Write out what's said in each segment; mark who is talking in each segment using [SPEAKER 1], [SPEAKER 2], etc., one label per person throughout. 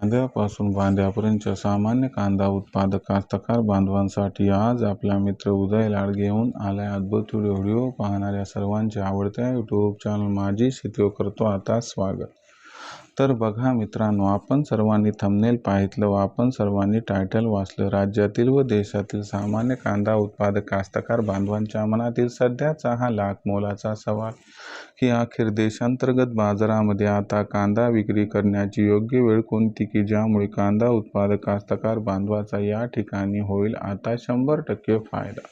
[SPEAKER 1] कांद्यापासून भांड्यापर्यंतच्या सामान्य कांदा उत्पादक कास्तकार बांधवांसाठी आज आपला मित्र उदय लाड घेऊन आलाय अद्भुत व्हिडिओ व्हिडिओ पाहणाऱ्या सर्वांचे आवडत्या यूट्यूब चॅनल माझी शेती करतो आता स्वागत. तर बघा मित्रांनो आपण सर्वांनी थंबनेल पाहितलं व आपण सर्वांनी टायटल वाचलं. राज्यातील व देशातील सामान्य कांदा उत्पादक कास्तकार बांधवांच्या मनातील सध्याचा हा लाख मोलाचा सवाल. की अखेर देशांतर्गत बाजारामध्ये आता कांदा विक्री करण्याची योग्य वेळ कोणती? की ज्यामुळे कांदा उत्पादक कास्तकार बांधवाचा या ठिकाणी होईल? आता शंभर टक्के फायदा.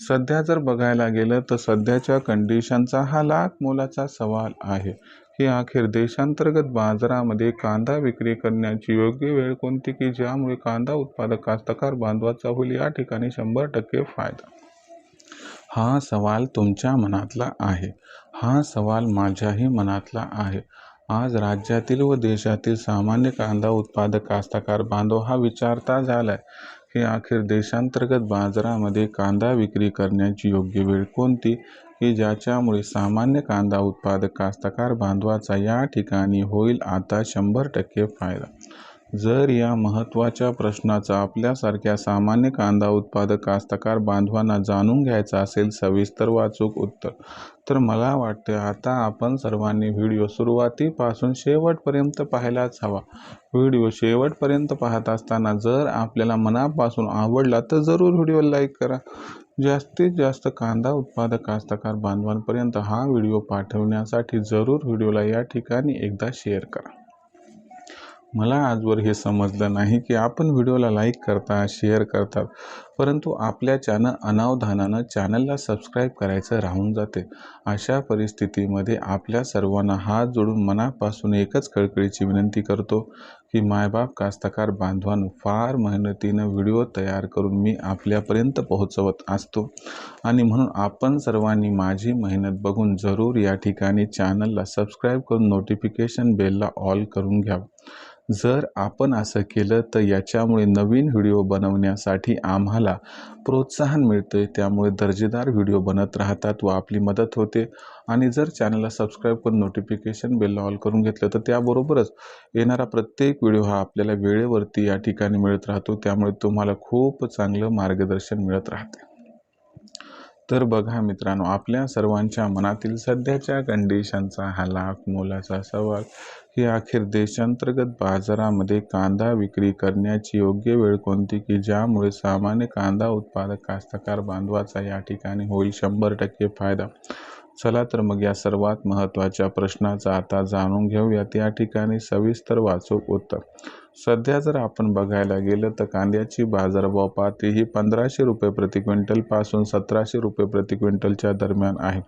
[SPEAKER 1] सध्या जर बघायला गेलं तर सध्याच्या कंडिशनचा हा लाख मोलाचा सवाल आहे. की अखेर देशांतर्गत बाजारामध्ये कांदा विक्री करण्याची योग्य वेळ कोणती की ज्यामुळे कांदा उत्पादक कास्तकार बांधवाचा होईल या ठिकाणी शंभर टक्के फायदा? हा सवाल तुमच्या मनातला आहे. हा सवाल माझ्याही मनातला आहे. आज राज्यातील व देशातील सामान्य कांदा उत्पादक कास्तकार बांधव हा विचारता झालाय की अखेर देशांतर्गत बाजारामध्ये कांदा विक्री करण्याची योग्य वेळ कोणती? की ज्याच्यामुळे सामान्य कांदा उत्पादक कास्तकार बांधवाचा या ठिकाणी होईल आता शंभर टक्के फायदा. जर या महत्त्वाच्या प्रश्नाचा आपल्यासारख्या सामान्य कांदा उत्पादक कास्तकार बांधवांना जाणून घ्यायचं असेल सविस्तर वाचूक उत्तर. तर मला वाटते आता आपण सर्वांनी व्हिडिओ सुरुवातीपासून शेवटपर्यंत पाहायलाच हवा. व्हिडिओ शेवटपर्यंत पाहत असताना जर आपल्याला मनापासून आवडला तर जरूर व्हिडिओ लाईक करा. जास्तीत जास्त कांदा उत्पादक कास्तकार बांधवांपर्यंत हा व्हिडिओ पाठवण्यासाठी जरूर व्हिडिओला या ठिकाणी एकदा शेअर करा. मला आजवर हे समजलं नाही की आपण व्हिडिओला लाईक करता शेअर करतात परंतु आपल्या चॅनल अनावधानानं चॅनलला सबस्क्राईब करायचं राहून जाते. अशा परिस्थितीमध्ये आपल्या सर्वांना हात जोडून मनापासून एकच कळकळीची विनंती करतो की मायबाप कास्तकार बांधवानं फार मेहनतीनं व्हिडिओ तयार करून मी आपल्यापर्यंत पोहोचवत असतो. आणि म्हणून आपण सर्वांनी माझी मेहनत बघून जरूर या ठिकाणी चॅनलला सबस्क्राईब करून नोटिफिकेशन बेलला ऑल करून घ्यावं. जर आपण असं केलं तर याच्यामुळे नवीन व्हिडिओ बनवण्यासाठी आम्हाला प्रोत्साहन मिळते त्यामुळे दर्जेदार व्हिडिओ बनत राहतात व आपली मदत होते. आणि जर चॅनलला सबस्क्राईब करून नोटिफिकेशन बेल ऑल करून घेतलं तर त्याबरोबरच येणारा प्रत्येक व्हिडिओ हा आपल्याला वेळेवरती या ठिकाणी मिळत राहतो. त्यामुळे तुम्हाला खूप चांगलं मार्गदर्शन मिळत राहते. तर बघा मित्रांनो आपल्या सर्वांच्या मनातील सध्याच्या कंडिशनचा हा लाख मोलाचा सवाल ही अखेर देशांतर्गत बाजारामध्ये कांदा विक्री करण्याची योग्य वेळ कोणती? की ज्यामुळे सामान्य कांदा उत्पादक कास्तकार बांधवाचा या ठिकाणी होईल शंभर टक्के फायदा? चला तर मग या सर्वात महत्त्वाच्या प्रश्नाचा आता जाणून घेऊयात. या ठिकाणी सविस्तर वाचूक उत्तर. सध्या जर आपण बघायला गेलं तर कांद्याची बाजारभाव पातळी ही पंधराशे रुपये प्रति क्विंटलपासून सतराशे रुपये प्रति क्विंटलच्या दरम्यान आहे.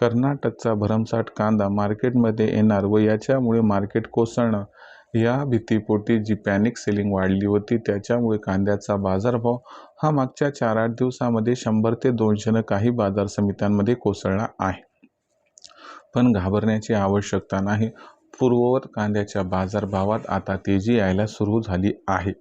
[SPEAKER 1] कर्नाटकचा भरमसाठ कांदा मार्केटमध्ये येणार व याच्यामुळे मार्केट कोसळणं या भीतीपोटी जी पॅनिक सेलिंग वाढली होती त्याच्यामुळे कांद्याचा बाजारभाव हा मागच्या चार आठ दिवसामध्ये शंभर ते दोनशेनं काही बाजार समित्यांमध्ये कोसळला आहे. पण घाबरण्याची आवश्यकता नाही. पूर्ववत कांद्याच्या बाजारभावात आता तेजी यायला सुरू झाली आहे.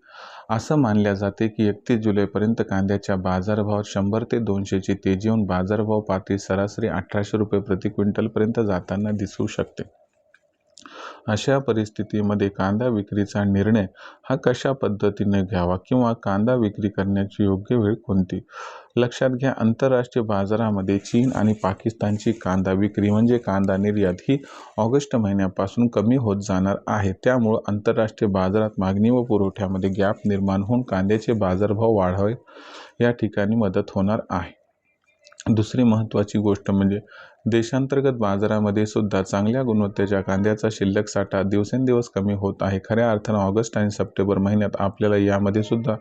[SPEAKER 1] असं मानल्या जाते की एकतीस जुलैपर्यंत कांद्याच्या बाजारभावात शंभर ते दोनशेची तेजी येऊन बाजारभाव पातळी सरासरी अठराशे रुपये प्रति क्विंटलपर्यंत जाताना दिसू शकते. अशा परिस्थितीमध्ये कांदा विक्रीचा निर्णय हा कशा पद्धतीने घ्यावा किंवा कांदा विक्री करण्याची योग्य वेळ कोणती? लक्षात घ्या आंतरराष्ट्रीय बाजारामध्ये चीन आणि पाकिस्तानची कांदा विक्री म्हणजे कांदा निर्यात ही ऑगस्ट महिन्यापासून कमी होत जाणार आहे. त्यामुळं आंतरराष्ट्रीय बाजारात मागणी व पुरवठ्यामध्ये गॅप निर्माण होऊन कांद्याचे बाजारभाव वाढावे या ठिकाणी मदत होणार आहे. दुसरी महत्त्वाची गोष्ट म्हणजे देशांतर्गत बाजारामध्ये सुद्धा चांगल्या गुणवत्तेच्या कांद्याचा शिल्लक साठा दिवसेंदिवस कमी होत आहे. खऱ्या अर्थानं ऑगस्ट आणि सप्टेंबर महिन्यात आपल्याला यामध्ये सुद्धा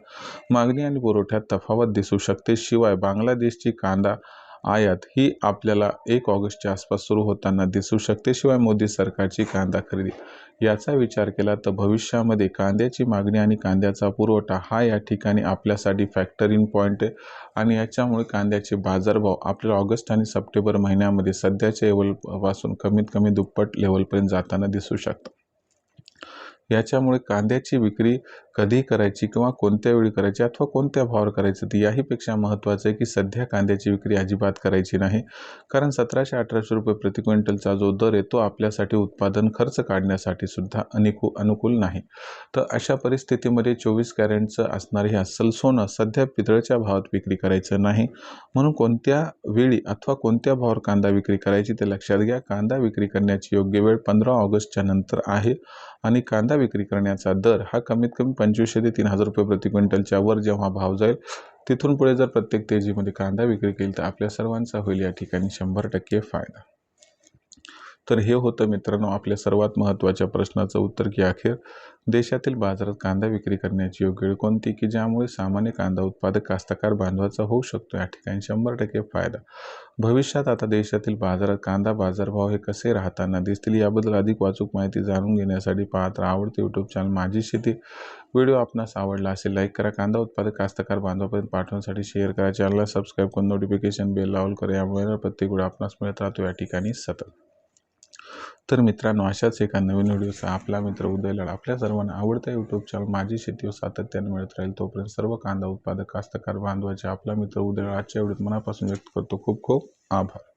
[SPEAKER 1] मागणी आणि पुरवठ्यात तफावत दिसू शकते. शिवाय बांगलादेशची कांदा आयात ही आपल्याला एक ऑगस्टच्या आसपास सुरू होताना दिसू शकते. शिवाय मोदी सरकारची कांदा खरेदी. याचा विचार केला तर भविष्यामध्ये कांद्याची मागणी आणि कांद्याचा पुरवठा हा या ठिकाणी आपल्यासाठी फॅक्टर इन पॉईंट आहे. आणि याच्यामुळे कांद्याचे बाजारभाव आपल्याला ऑगस्ट आणि सप्टेंबर महिन्यामध्ये सध्याच्या लेवलपासून कमीत कमी दुप्पट लेवलपर्यंत जाताना दिसू शकतात. याच्यामुळे कांद्याची विक्री कधी करायची किंवा कोणत्या वेळी करायची अथवा कोणत्या भावावर करायचं ती याहीपेक्षा महत्त्वाचं आहे की सध्या कांद्याची विक्री अजिबात करायची नाही. कारण सतराशे अठराशे रुपये प्रति क्विंटलचा जो दर आहे तो आपल्यासाठी उत्पादन खर्च काढण्यासाठी सुद्धा अनिकू अनुकूल नाही. तर अशा परिस्थितीमध्ये चोवीस कॅरेंटचं असणारे हे अस्सल सोनं सध्या पितळच्या भावात विक्री करायचं नाही. म्हणून कोणत्या वेळी अथवा कोणत्या भावावर कांदा विक्री करायची ते लक्षात घ्या. कांदा विक्री करण्याची योग्य वेळ पंधरा ऑगस्टच्या नंतर आहे आणि कांदा विक्री करण्याचा दर हा कमीत कमी पंचवीसशे ते तीन हजार रुपये प्रति क्विंटलच्या वर जेव्हा भाव जाईल तिथून पुढे जर प्रत्येक तेजीमध्ये कांदा विक्री केली तर आपल्या सर्वांचा होईल या ठिकाणी शंभर टक्के फायदा. तर हे होतं मित्रांनो आपल्या सर्वात महत्त्वाच्या प्रश्नाचं उत्तर की अखेर देशातील बाजारात कांदा विक्री करण्याची योग्य वेळ कोणती? की ज्यामुळे सामान्य कांदा उत्पादक कास्तकार बांधवाचा होऊ शकतो? या ठिकाणी शंभर टक्के फायदा. भविष्यात आता देशातील बाजारात कांदा बाजारभाव हे कसे राहताना दिसतील याबद्दल अधिक वाचूक माहिती जाणून घेण्यासाठी पाहत आवडते यूट्यूब चॅनल माझी शेती. व्हिडिओ आपणास आवडला असेल लाईक करा. कांदा उत्पादक कास्तकार बांधवापर्यंत पाठवण्यासाठी शेअर करा. चॅनलला सबस्क्राईब करून नोटिफिकेशन बेल लावल करा. यामुळे प्रत्येक वेळ आपणास मिळत राहतो. या ठिकाणी सतत. तर मित्रांनो अशाच एका नवीन व्हिडिओचा आपला मित्र उदय लाड आपल्या सर्वांना आवडता यूट्यूब चॅनल माझी शेती सातत्याने मिळत राहील. तोपर्यंत सर्व कांदा उत्पादक कास्तकार बांधवाचे आपला मित्र उदय आजच्या व्हिडिओत मनापासून व्यक्त करतो. खूप खूप आभार.